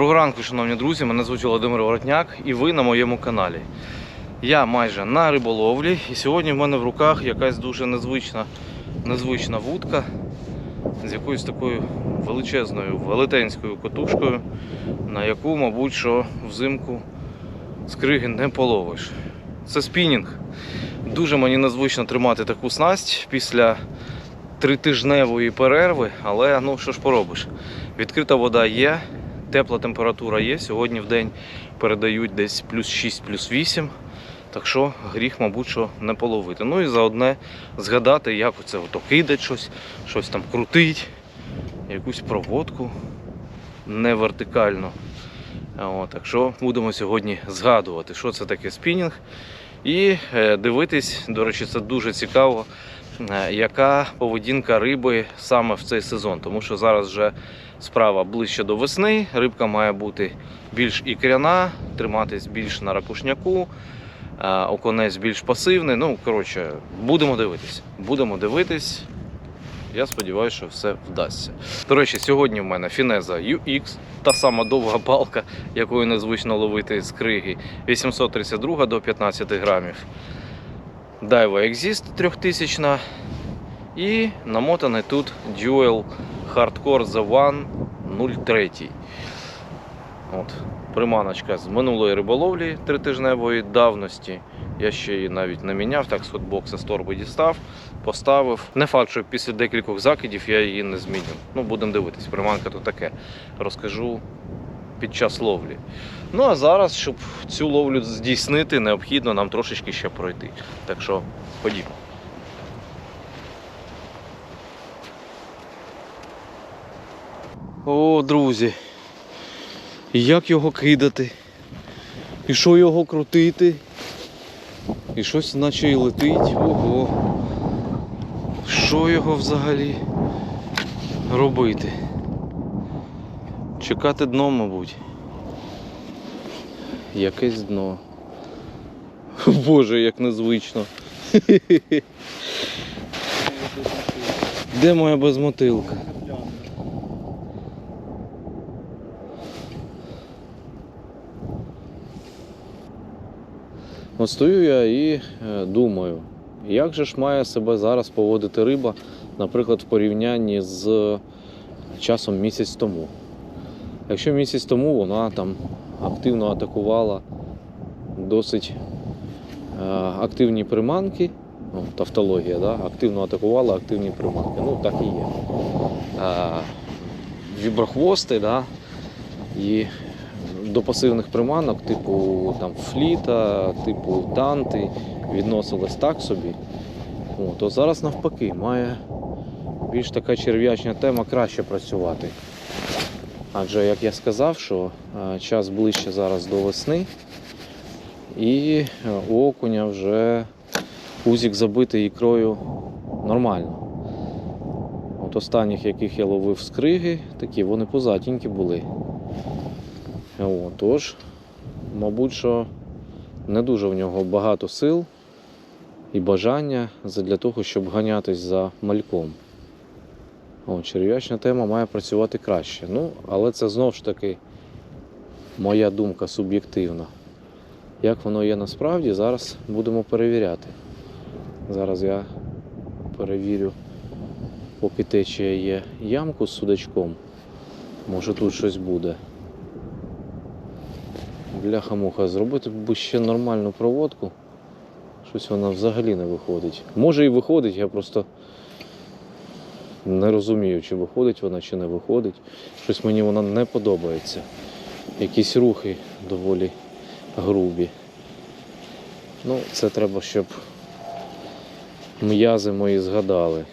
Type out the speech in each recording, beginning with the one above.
Доброго ранку, шановні друзі. Мене звуть Володимир Воротняк і ви на моєму каналі. Я майже на риболовлі, і сьогодні в мене в руках якась дуже незвична, незвична вудка з якоюсь такою величезною велетенською котушкою, на яку, мабуть, що взимку скриги не половиш. Це спінінг. Дуже мені незвично тримати таку снасть після тритижневої перерви, але ну що ж поробиш. Відкрита вода є, тепла температура є. Сьогодні в день передають десь плюс 6, плюс 8. Так що гріх, мабуть, що не половити. Ну і заодне згадати, як оце ото кидать щось, щось там крутить, якусь проводку не вертикально. О, так що будемо сьогодні згадувати, що це таке спінінг. І е, дивитись, до речі, це дуже цікаво, е, яка поведінка риби саме в цей сезон. Тому що зараз вже справа ближче до весни, рибка має бути більш ікряна, триматись більш на ракушняку, е, оконець більш пасивний. Ну, коротше, будемо дивитись. Будемо дивитись. Я сподіваюся, що все вдасться. До речі, сьогодні в мене фінеза UX, та сама довга палка, якою незвично ловити з криги, 832 до 15 грамів. Daiwa Exist 3000 і намотаний тут Dual Hardcore The One 03. От, приманочка з минулої риболовлі тритижневої давності. Я ще її навіть не міняв, так з хотбокса з торби дістав, поставив. Не факт, що після декількох закидів я її не зміню. Ну, будемо дивитись, приманка то таке. Розкажу під час ловлі. Ну а зараз, щоб цю ловлю здійснити, необхідно нам трошечки ще пройти. Так що ходімо. О, друзі. Як його кидати? І що його крутити? І щось наче і летить. Ого. Що його взагалі робити? Чекати дно, мабуть. Якесь дно. Боже, як незвично. Де моя безмотилка? От стою я і е, думаю, як же ж має себе зараз поводити риба, наприклад, в порівнянні з часом місяць тому. Якщо місяць тому вона там активно атакувала досить е, активні приманки, ну, тавтологія, да? активно атакувала активні приманки. Ну так і є. Е, віброхвости, да? і до пасивних приманок, типу там фліта, типу танти, відносились так собі. То зараз навпаки має більш така черв'ячна тема краще працювати. Адже, як я сказав, що е, час ближче зараз до весни, і е, у окуня вже узік забитий ікрою нормально. От останніх, яких я ловив з криги, такі вони позатінькі були. О, тож, мабуть, що не дуже в нього багато сил і бажання для того, щоб ганятись за мальком. О, черв'ячна тема має працювати краще. Ну, але це знову ж таки моя думка суб'єктивна. Як воно є насправді, зараз будемо перевіряти. Зараз я перевірю, поки течія є ямку з судачком. Може тут щось буде. Бляха-муха, зробити б ще нормальну проводку. Щось вона взагалі не виходить. Може і виходить, я просто не розумію, чи виходить вона, чи не виходить. Щось мені вона не подобається. Якісь рухи доволі грубі. Ну, це треба, щоб м'язи мої згадали.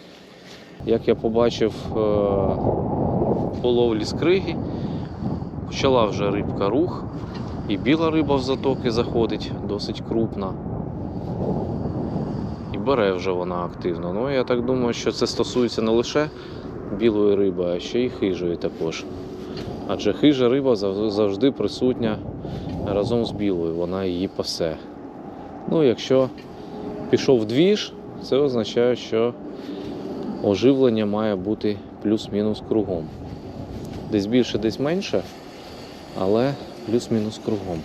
Як я побачив е, по ловлі з криги, почала вже рибка рух. І біла риба в затоки заходить, досить крупна. І бере вже вона активно. Ну, я так думаю, що це стосується не лише білої риби, а ще й хижої також. Адже хижа риба завжди присутня разом з білою, вона її пасе. Ну, якщо пішов двіж, це означає, що оживлення має бути плюс-мінус кругом. Десь більше, десь менше. але плюс-мінус кругом.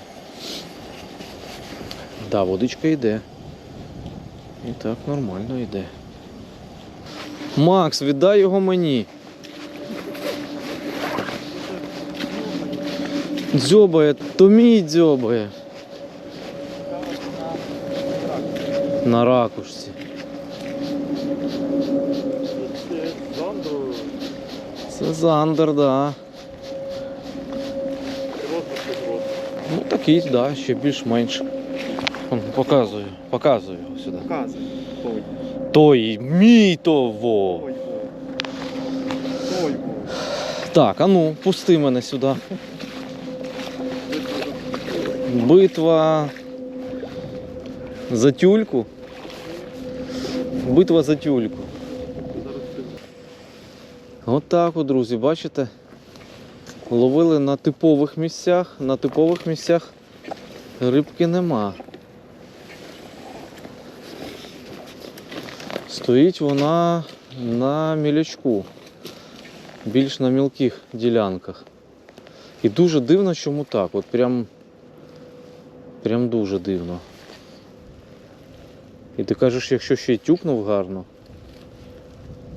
Да, водичка йде. І так нормально йде. Макс, віддай його мені. Дзьобає, то мій дзьобає. На ракушці. Це Зандер, да. Ну такий, да, ще більш-менш. Показую, показую його сюди. Показує. Той. Той мій то во. Той. Той. Так, а ну, пусти мене сюди. Битва за тюльку. Битва за тюльку. Зараз ти От от, друзі, бачите? Ловили на типових місцях, на типових місцях рибки нема. Стоїть вона на мілячку, більш на мілких ділянках. І дуже дивно, чому так. От прям, прям дуже дивно. І ти кажеш, якщо ще й тюкнув гарно.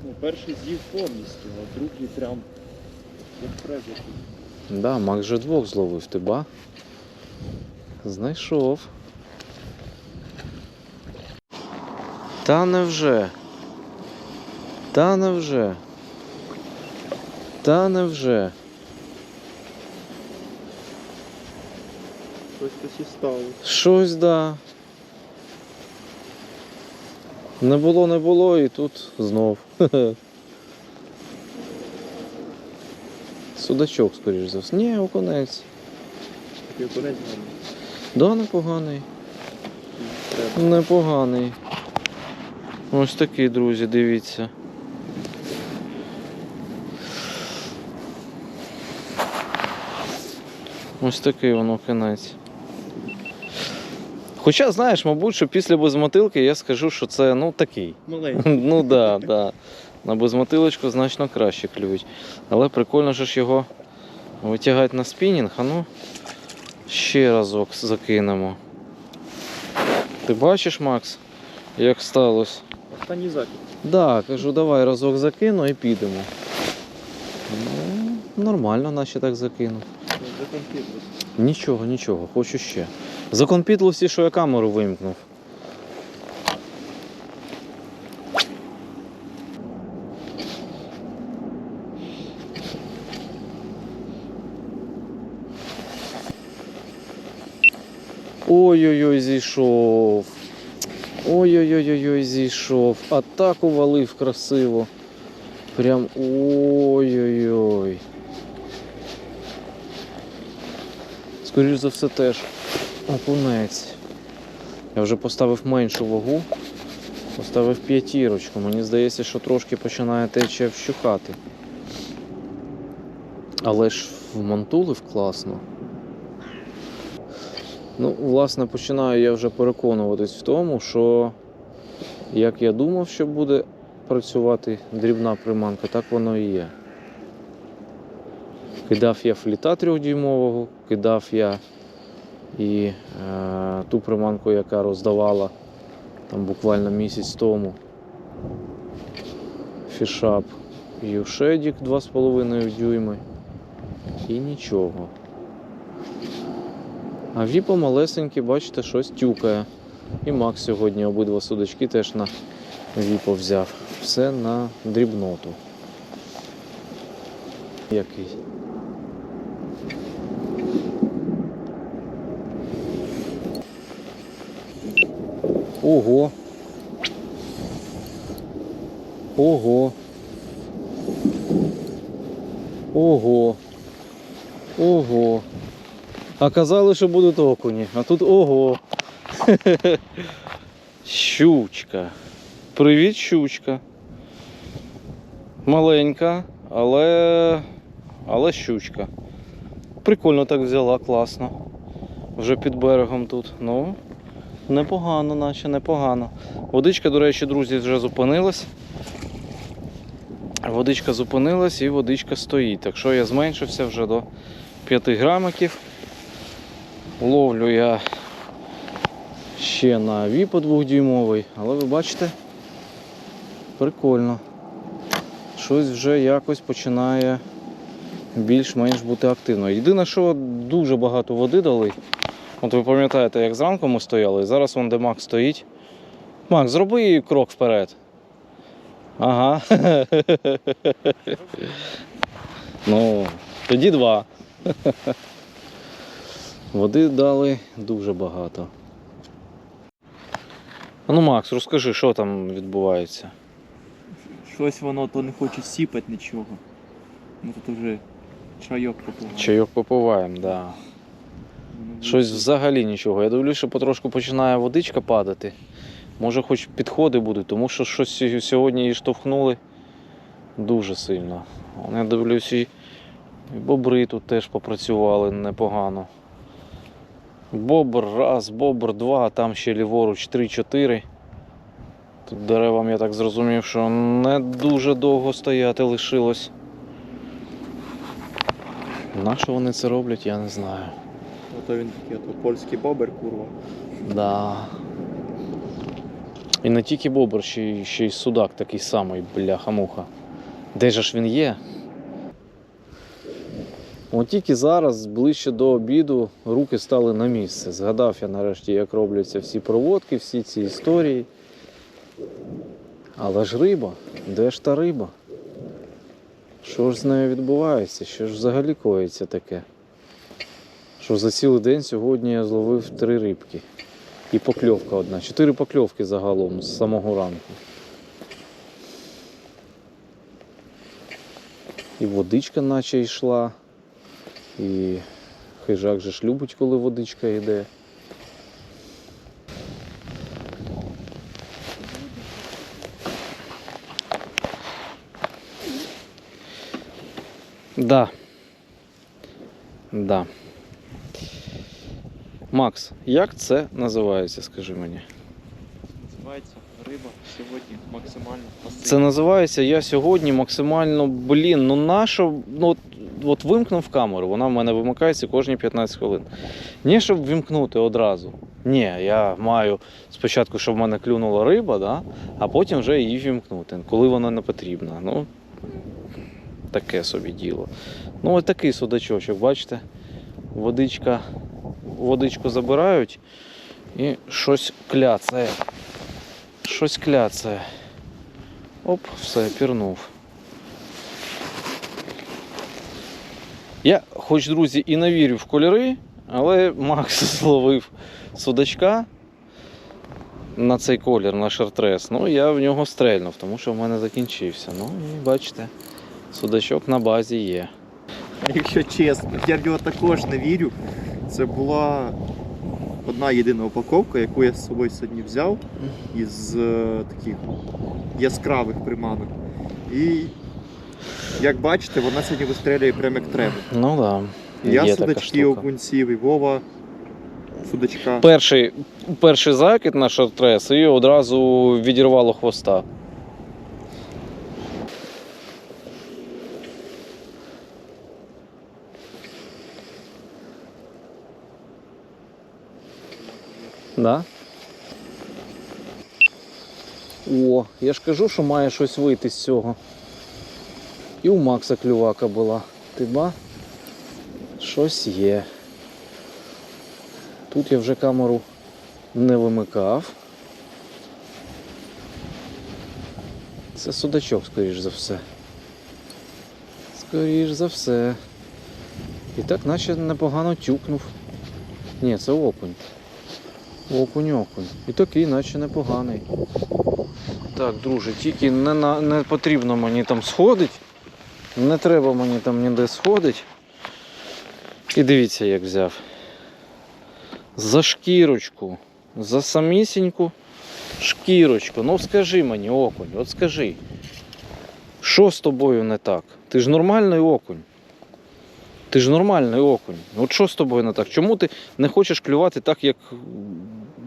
Ну, перший з'їв повністю, а другий прям. Да, Макс же двох зловив, ти ба? Знайшов. Та невже? Та невже? Та невже? Щось тут і стало. Щось да. Не було, не було, і тут знов. Судачок, скоріш за все. Ні, окунець. Такий окунець гарний. Да, непоганий. Непоганий. Ось такий, друзі, дивіться. Ось такий воно кінець. Хоча, знаєш, мабуть, що після безмотилки я скажу, що це ну такий. Маленький. Ну да, да. На безмотилочку значно краще клюють. Але прикольно же ж його витягати на спінінг, а ну ще разок закинемо. Ти бачиш, Макс, як сталося? Останній закид. Да, кажу, давай разок закину і підемо. Ну, нормально, наче так закинув. За комп'ютер. Нічого, нічого, хочу ще. Законпітло всі, що я камеру вимкнув. Ой-ой-ой, зійшов. Ой-ой-ой-ой, зійшов. А так увалив красиво. Прям ой-ой-ой. Скоріш за все теж окунець. Я вже поставив меншу вагу. Поставив п'ятірочку. Мені здається, що трошки починає течія вщухати. Але ж вмантулив класно. Ну, власне, починаю я вже переконуватись в тому, що як я думав, що буде працювати дрібна приманка, так воно і є. Кидав я фліта трьохдюймового, кидав я і е, ту приманку, яка роздавала там буквально місяць тому. Фішап Юшедік 2,5 дюйми. І нічого. А віпо малесенький, бачите, щось тюкає. І Макс сьогодні обидва судачки теж на віпо взяв. Все на дрібноту. Який. Ого. Ого. Ого. Ого. А казали, що будуть окуні, а тут ого. Щучка. Привіт, щучка. Маленька, але. але щучка. Прикольно так взяла, класно. Вже під берегом тут. Ну, непогано, наче непогано. Водичка, до речі, друзі, вже зупинилась. Водичка зупинилась і водичка стоїть. Так що я зменшився вже до 5 грамиків. Ловлю я ще на віпо 2-дюймовий, але ви бачите, прикольно. Щось вже якось починає більш-менш бути активно. Єдине, що дуже багато води дали. От ви пам'ятаєте, як зранку ми стояли, зараз вон де Макс стоїть. Макс, зроби крок вперед. Ага. ну, тоді два. Води дали дуже багато. А ну, Макс, розкажи, що там відбувається. Щось воно то не хоче сіпати нічого. Ну тут уже чайок попливає. Чайок попиваємо, так. Да. Щось взагалі нічого. Я дивлюся, що потрошку починає водичка падати. Може, хоч підходи будуть, тому що щось сьогодні її штовхнули дуже сильно. Я дивлюсь, і і бобри тут теж попрацювали непогано. Бобр раз, бобр два, а там ще ліворуч 3-4. Тут деревам, я так зрозумів, що не дуже довго стояти лишилось. На що вони це роблять, я не знаю. Ото він такий, ото польський бобер, курва. Да. І не тільки бобр, ще й, ще й судак такий самий, бляха-муха. Де же ж він є? От тільки зараз, ближче до обіду, руки стали на місце. Згадав я нарешті, як робляться всі проводки, всі ці історії. Але ж риба, де ж та риба? Що ж з нею відбувається? Що ж взагалі коїться таке? Що за цілий день сьогодні я зловив три рибки. І покльовка одна. Чотири покльовки загалом з самого ранку. І водичка наче йшла. І хижак же ж любить, коли водичка йде. Да. Да. Макс, як це називається, скажи мені? Називається риба сьогодні максимально пасивна. Це називається я сьогодні максимально, блін, ну нащо, ну от, от вимкнув камеру, вона в мене вимикається кожні 15 хвилин. Не щоб вімкнути одразу. Ні, я маю спочатку, щоб в мене клюнула риба, да? а потім вже її вімкнути, коли вона не потрібна. Ну, таке собі діло. Ну, ось такий судачочок, бачите? Водичка, водичку забирають і щось кляцає. Щось кляцає. Оп, все, пірнув. Я, хоч, друзі, і не вірю в кольори, але Макс зловив судачка на цей колір, на шартрес. Ну, я в нього стрельнув, тому що в мене закінчився. Ну, і бачите, судачок на базі є. Якщо чесно, я в нього також не вірю. Це була одна єдина упаковка, яку я з собою сьогодні взяв із е, таких яскравих приманок. І як бачите, вона сьогодні вистрілює прямо як треба. Ну так. Да, Я є така судачки штука. окунців, і Вова судачка. Перший, перший закид на шортрес і одразу відірвало хвоста. Да? О, я ж кажу, що має щось вийти з цього. І у Макса клювака була. Ти ба? Щось є. Тут я вже камеру не вимикав. Це судачок, скоріш за все. Скоріш за все. І так наче непогано тюкнув. Ні, це окунь. Окунь, окунь. І такий, наче непоганий. Так, друже, тільки не, на, не потрібно мені там сходить. Не треба мені там ніде сходить. І дивіться, як взяв за шкірочку, за самісіньку шкірочку. Ну скажи мені, окунь, от скажи, що з тобою не так? Ти ж нормальний окунь. Ти ж нормальний окунь. От що з тобою не так? Чому ти не хочеш клювати так, як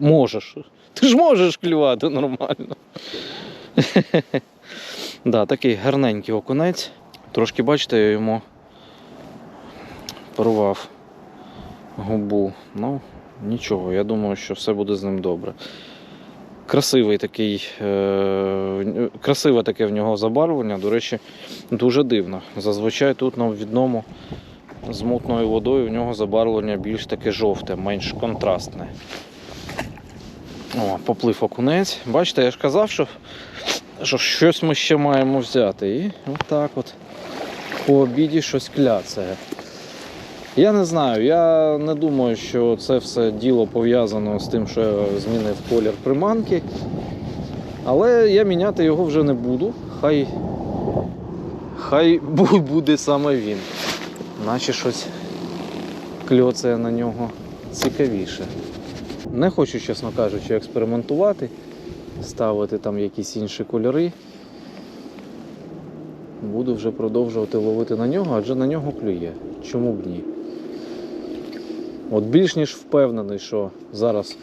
можеш? Ти ж можеш клювати нормально. да, такий гарненький окунець. Трошки, бачите, я йому порвав губу. Ну, нічого, я думаю, що все буде з ним добре. Красивий такий, е, красиве таке в нього забарвлення, до речі, дуже дивно. Зазвичай тут на відному з мутною водою в нього забарвлення більш таке жовте, менш контрастне. О, поплив окунець. Бачите, я ж казав, що, що щось ми ще маємо взяти. І отак от по обіді щось кляцає. Я не знаю, я не думаю, що це все діло пов'язано з тим, що я змінив колір приманки. Але я міняти його вже не буду. Хай, хай буде саме він. Наче щось кльоцає на нього цікавіше. Не хочу, чесно кажучи, експериментувати, ставити там якісь інші кольори. Буду вже продовжувати ловити на нього, адже на нього клює. Чому б ні? От більш ніж впевнений, що зараз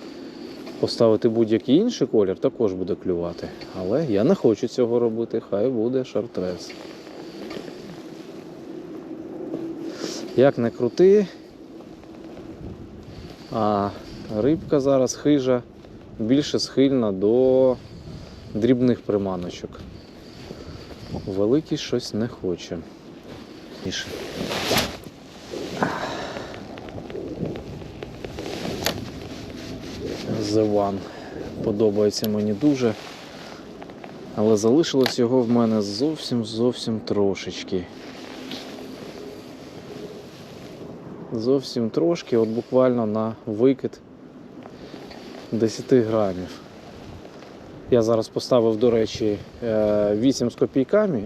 поставити будь-який інший колір також буде клювати. Але я не хочу цього робити, хай буде шартрез. Як не крути, а рибка зараз хижа більше схильна до дрібних приманочок. Великий щось не хоче. The One подобається мені дуже. Але залишилось його в мене зовсім зовсім трошечки. Зовсім трошки, от буквально на викид 10 грамів. Я зараз поставив, до речі, е, 8 з копійками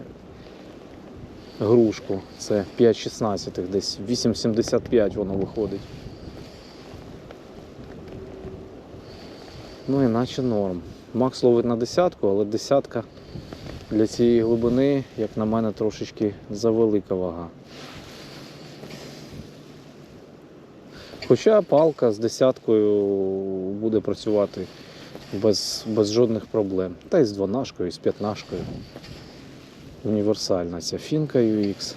грушку. Це 5,16, десь 8,75 воно виходить. Ну іначе норм. Макс ловить на десятку, але десятка для цієї глибини, як на мене, трошечки завелика вага. Хоча палка з десяткою буде працювати без, без жодних проблем. Та й з дванашкою, і з п'ятнашкою. Універсальна ця фінка UX.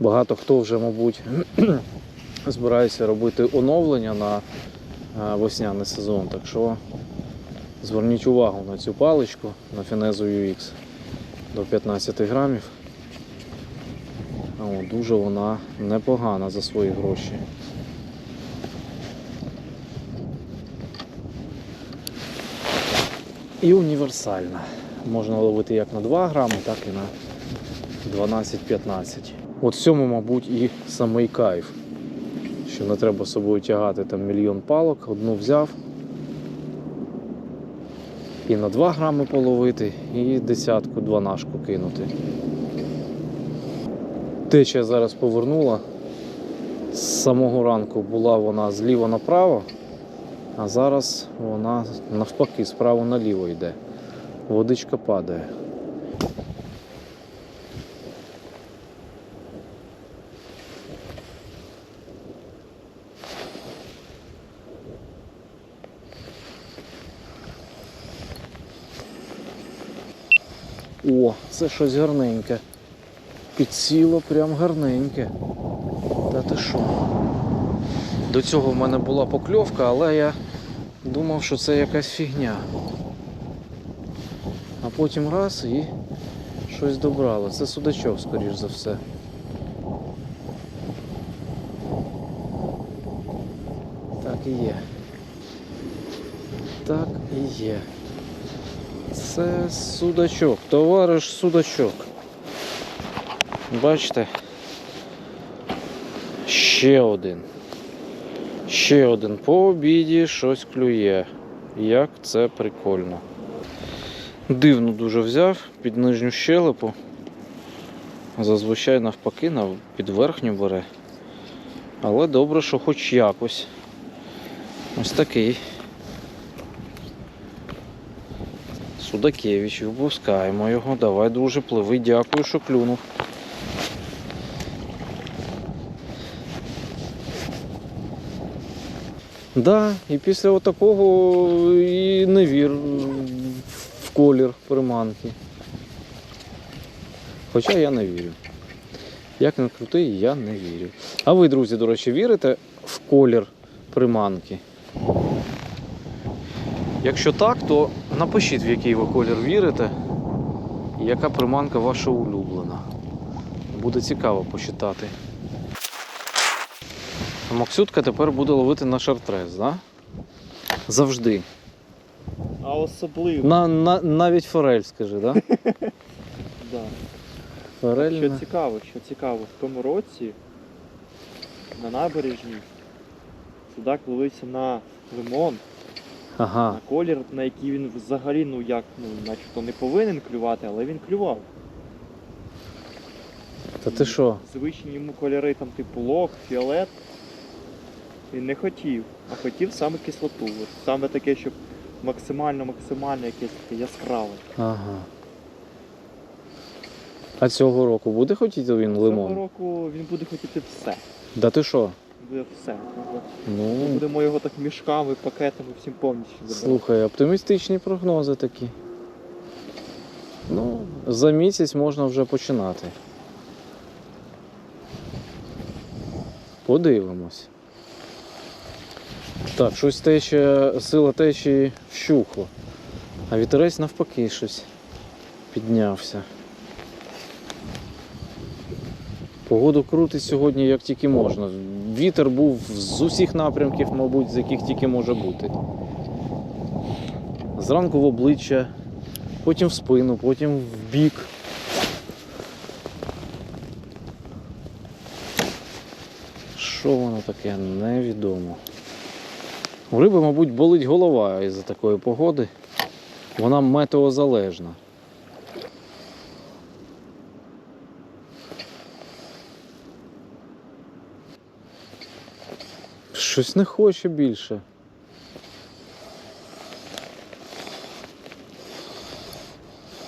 Багато хто вже, мабуть, збирається робити оновлення на е, весняний сезон. Так що зверніть увагу на цю паличку на Фінезу UX до 15 грамів. О, дуже вона непогана за свої гроші. І універсальна. Можна ловити як на 2 грами, так і на 12-15. От в цьому, мабуть, і самий кайф. Що не треба з собою тягати там мільйон палок, одну взяв. І на 2 грами половити, і десятку, дванашку кинути. Течія зараз повернула. З самого ранку була вона зліва направо, а зараз вона навпаки справа наліво йде. Водичка падає. О, це щось гарненьке. Підсіло прям гарненьке. Та ти що? До цього в мене була покльовка, але я думав, що це якась фігня. А потім раз і щось добрало. Це судачок, скоріш за все. Так і є. Так і є. Це судачок, товариш судачок. Бачите? Ще один. Ще один по обіді щось клює. Як це прикольно. Дивно дуже взяв під нижню щелепу. Зазвичай навпаки під верхню бере. Але добре, що хоч якось. Ось такий. Судакевич, випускаємо його. Давай, друже, пливи, дякую, що клюнув. Да, і після отакого і не вір в колір приманки. Хоча я не вірю. Як не крутий, я не вірю. А ви, друзі, до речі, вірите в колір приманки? Якщо так, то напишіть, в який ви колір вірите, і яка приманка ваша улюблена. Буде цікаво почитати. Максютка тепер буде ловити на шартрез, да? Завжди. А особливо. На, на, навіть форель, скажи, да? Да. Форель. Що на- цікаво, що цікаво, в тому році на набережні судак ловився на лимон, Ага. на колір, на який він взагалі, ну як, ну, начебто не повинен клювати, але він клював. Та ти що? Звичні йому кольори, там типу лох, фіолет. Він не хотів, а хотів саме кислоту. От, саме таке, щоб максимально, максимально якесь таке яскраве. Ага. А цього року буде хотіти він лимон? Цього року він буде хотіти все. Да ти що? Буде все. Ми Ну, будемо його так мішками, пакетами всім повністю забирати. слухай, оптимістичні прогнози такі. Ну, за місяць можна вже починати. Подивимось. Так, щось тече, сила течії вщухла. А вітерець навпаки щось піднявся. Погоду крутить сьогодні як тільки можна. Вітер був з усіх напрямків, мабуть, з яких тільки може бути. Зранку в обличчя, потім в спину, потім в бік. Що воно таке, невідомо. У риби, мабуть, болить голова із-за такої погоди. Вона метеозалежна. Щось не хоче більше.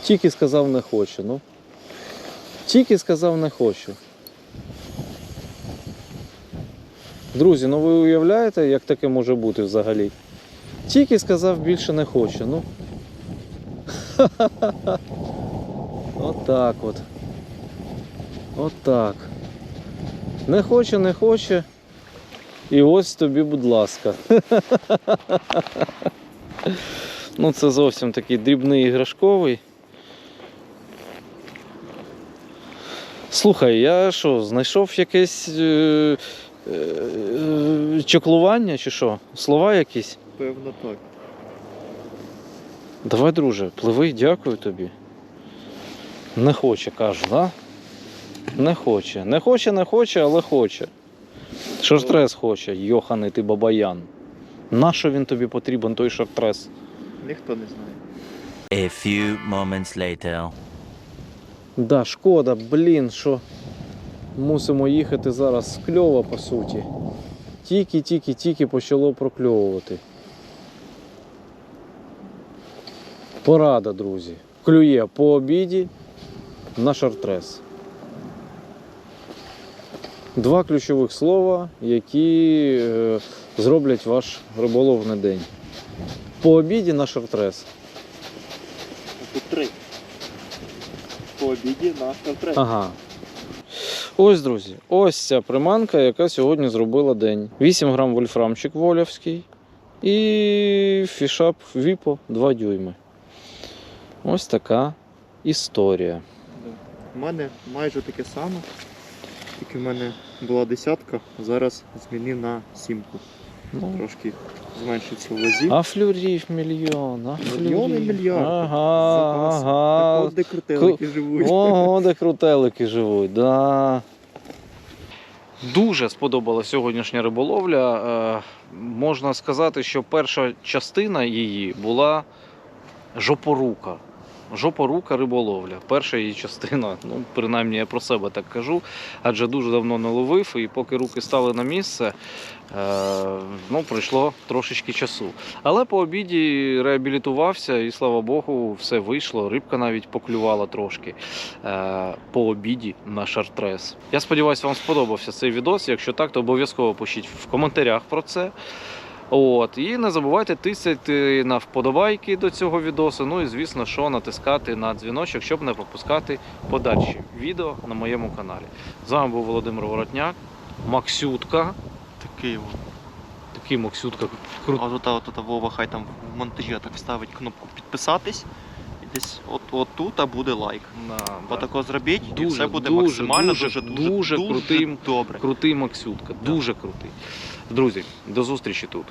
Тільки сказав не хочу, ну. Тільки сказав не хочу. Друзі, ну ви уявляєте, як таке може бути взагалі? Тільки сказав більше не хочу, ну. Отак от. Отак. Не хоче, не хоче. І ось тобі, будь ласка. ну, це зовсім такий дрібний іграшковий. Слухай, я що, знайшов якесь е, е, чоклування чи що? Слова якісь? Певно так. Давай, друже, пливи, дякую тобі. Не хоче, кажу, да? Не хоче. Не хоче, не хоче, але хоче. Шортрес хоче, йоханий ти бабаян. Нащо він тобі потрібен, той шортрес? Ніхто не знає. A few moments later. Да, шкода, блін, що мусимо їхати зараз з кльова, по суті. Тільки-тільки-тільки почало прокльовувати. Порада, друзі. Клює по обіді на шартрес. Два ключових слова, які е, зроблять ваш риболовний день. По обіді на шартрес. Тут три. По обіді на шартрес. Ага. Ось, друзі, ось ця приманка, яка сьогодні зробила день. 8 грам вольфрамчик волявський і фішап Віпо 2 дюйми. Ось така історія. У мене майже таке саме. Тільки в мене була десятка, зараз змінив на сімку. Ну, Трошки зменшився в вазі. а флюрів мільйон, а флюрів. Мільйони, мільярди. Ага, Запас. ага. Так от де крутелики живуть. Ого, де крутелики живуть, да. Дуже сподобалася сьогоднішня риболовля. Е, можна сказати, що перша частина її була жопорука. Жопорука риболовля. Перша її частина, ну принаймні я про себе так кажу, адже дуже давно не ловив, і поки руки стали на місце, е, ну, пройшло трошечки часу. Але по обіді реабілітувався, і слава Богу, все вийшло. Рибка навіть поклювала трошки е, по обіді на шартрес. Я сподіваюся, вам сподобався цей відос. Якщо так, то обов'язково пишіть в коментарях про це. От, і не забувайте тисяти на вподобайки до цього відео. Ну і звісно, що натискати на дзвіночок, щоб не пропускати подальші відео на моєму каналі. З вами був Володимир Воротняк, Максютка. Такий. Такий Максютка А крутий. от, от, от Вова хай там в монтажі так вставить кнопку підписатись. Десь от, от тут а буде лайк. Отако зробіть, і все буде дуже, максимально дуже, дуже, дуже, дуже крутим. добре. Крутий Максютка, дуже крутий. Друзі, до зустрічі тут.